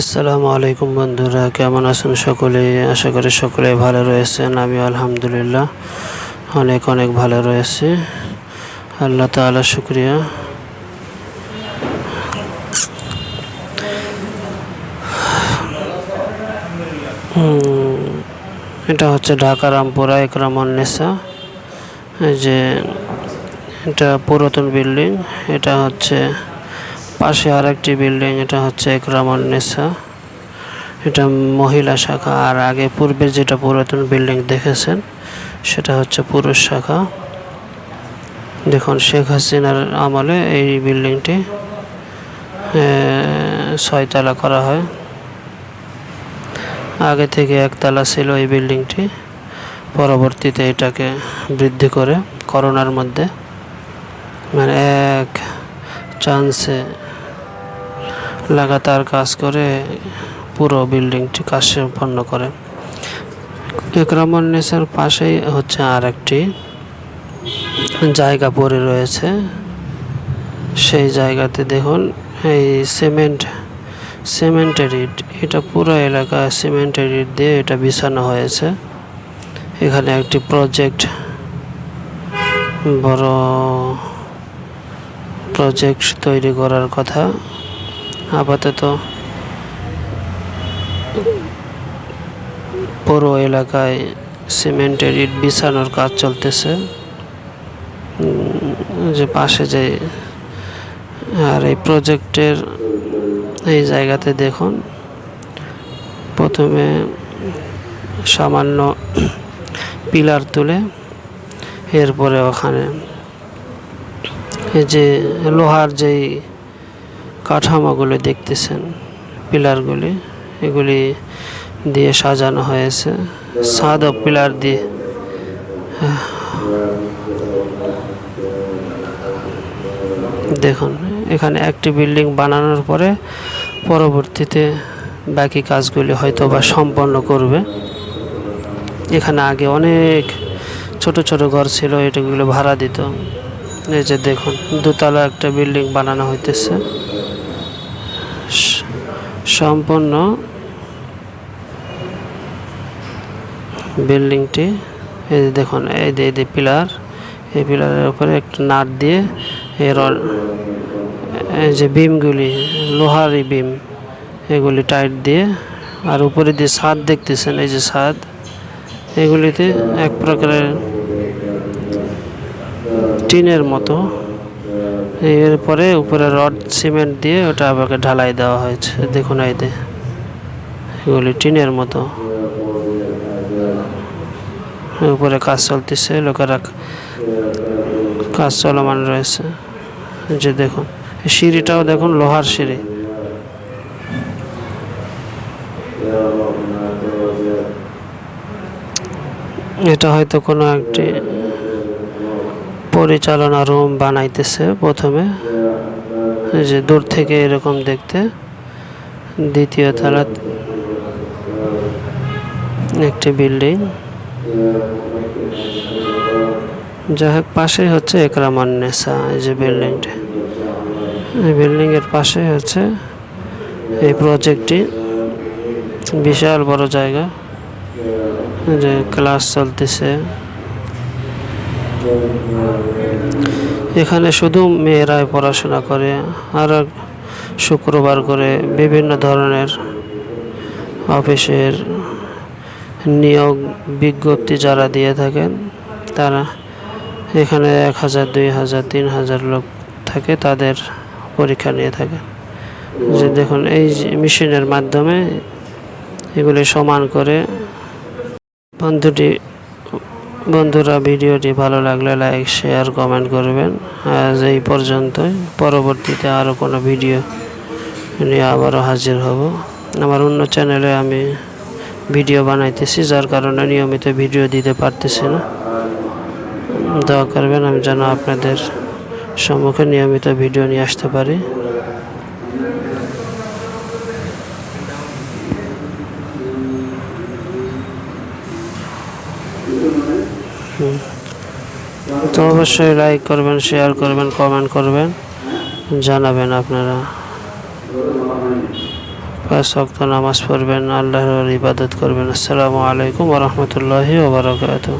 আসসালামু আলাইকুম বন্ধুরা, কেমন আছেন সকলে? আশা করি সকলে ভালো রয়েছেন আমি আলহামদুলিল্লাহ অনেক অনেক ভালো রয়েছে। আল্লাহ তাআলা শুক্রিয়া। এটা হচ্ছে ঢাকা রামপুরা একরামন্নেসা। যে এটা পুরাতন বিল্ডিং, এটা হচ্ছে পাশে আরেকটি বিল্ডিং, এটা হচ্ছে একরামন্নেসা। এটা মহিলা শাখা, আর আগে পূর্বে যেটা পুরাতন বিল্ডিং দেখেছেন, সেটা হচ্ছে পুরুষ শাখা। দেখুন, শেখ হাসিনার আমলে এই বিল্ডিংটি ছয়তলা করা হয়। আগে থেকে একতলা ছিল এই বিল্ডিংটি, পরবর্তীতে এটাকে বৃদ্ধি করে করোনার মধ্যে মানে এক চান্সে লাগাতার কাজ করে পুরো বিল্ডিংটি কাজ সম্পন্ন করে একরামন্নেসার পাশেই হচ্ছে আর একটি জায়গা পড়ে রয়েছে। সেই জায়গাতে দেখুন, এই সিমেন্ট, সিমেন্টের ইট, এটা পুরো এলাকা সিমেন্টের ইট দিয়ে এটা বিছানো হয়েছে। এখানে একটি প্রজেক্ট, বড় প্রজেক্ট তৈরি করার কথা। আপাতত পুরো এলাকায় সিমেন্টের ইট বিছানোর কাজ চলতেছে। যে পাশে যে, আর এই প্রজেক্টের এই জায়গাতে দেখুন, প্রথমে সামান্য পিলার তুলে এরপরে ওখানে এই যে লোহার যেই কাঠামোগুলো দেখতেছেন, পিলারগুলি, এগুলি দিয়ে সাজানো হয়েছে। সাদা পিলার দিয়ে। দেখুন, এখানে একটি বিল্ডিং বানানোর পরে পরবর্তীতে বাকি কাজগুলি হয়তো বা সম্পন্ন করবে। এখানে আগে অনেক ছোট ছোট ঘর ছিল এটাগুলো ভাড়া দিত। এই যে দেখুন, দোতলা একটা বিল্ডিং বানানো হইতেছে। সম্পূর্ণ বিল্ডিংটি, এই যে দেখুন, এই যে এই যে পিলার, এই পিলারের উপরে একটা নাট দিয়ে এই রড, এই যে বিমগুলি লোহারি বিম, এগুলি টাইট দিয়ে, আর উপরে যে ছাদ দেখতেছেন, এই যে ছাদ, এগুলিতে এক প্রকারের টিনের মতো এরপরে উপরে রড, সিমেন্ট দিয়ে ওটা আমাকে ঢালাই দেওয়া হয়েছে। দেখুন যে, এগুলি টিনের মতো। উপরে কাজ চলতেছে, লোকেরা কাজ চলমান রয়েছে। যে দেখুন সিঁড়িটাও দেখুন, লোহার সিঁড়ি। এটা হয়তো কোনো একটি পরিচালনা রুম বানাইতেছে প্রথমে। যে দূর থেকে এরকম দেখতে। দ্বিতীয় তলা একটি বিল্ডিং যাই হোক পাশে হচ্ছে একরামান্নেসা এই যে বিল্ডিংটি এই বিল্ডিংয়ের পাশে হচ্ছে এই প্রজেক্টটি বিশাল বড় জায়গা। যে ক্লাস চলতেছে। এখানে শুধু মেয়েরাই পড়াশোনা করে, আর শুক্রবার করে বিভিন্ন ধরনের অফিসের নিয়োগ বিজ্ঞপ্তি যারা দিয়ে থাকেন, তারা এখানে এক হাজার, দুই হাজার, তিন হাজার লোক থাকে তাদের পরীক্ষা নিয়ে থাকে যে দেখুন, এই মেশিনের মাধ্যমে এগুলি সমান করে বন্ধুটি বন্ধুরা, ভিডিওটি ভালো লাগলে লাইক শেয়ার কমেন্ট করবেন। আজ এই পর্যন্তই। পরবর্তীতে আরও কোনো ভিডিও নিয়ে আবারও হাজির হব। আমার অন্য চ্যানেলে আমি ভিডিও বানাইতেছি, যার কারণে নিয়মিত ভিডিও দিতে পারতেছি না। দোয়া করবেন, আমি যেন আপনাদের সম্মুখে নিয়মিত ভিডিও নিয়ে আসতে পারি। তো অবশ্যই লাইক করবেন শেয়ার করবেন কমেন্ট করবেন, জানাবেন আপনারা। পাঁচ শক্ত নামাজ পড়বেন, আল্লাহর ইবাদত করবেন। আসসালামু আলাইকুম ওরহমতুল্লাহি ওবরাকাতুহ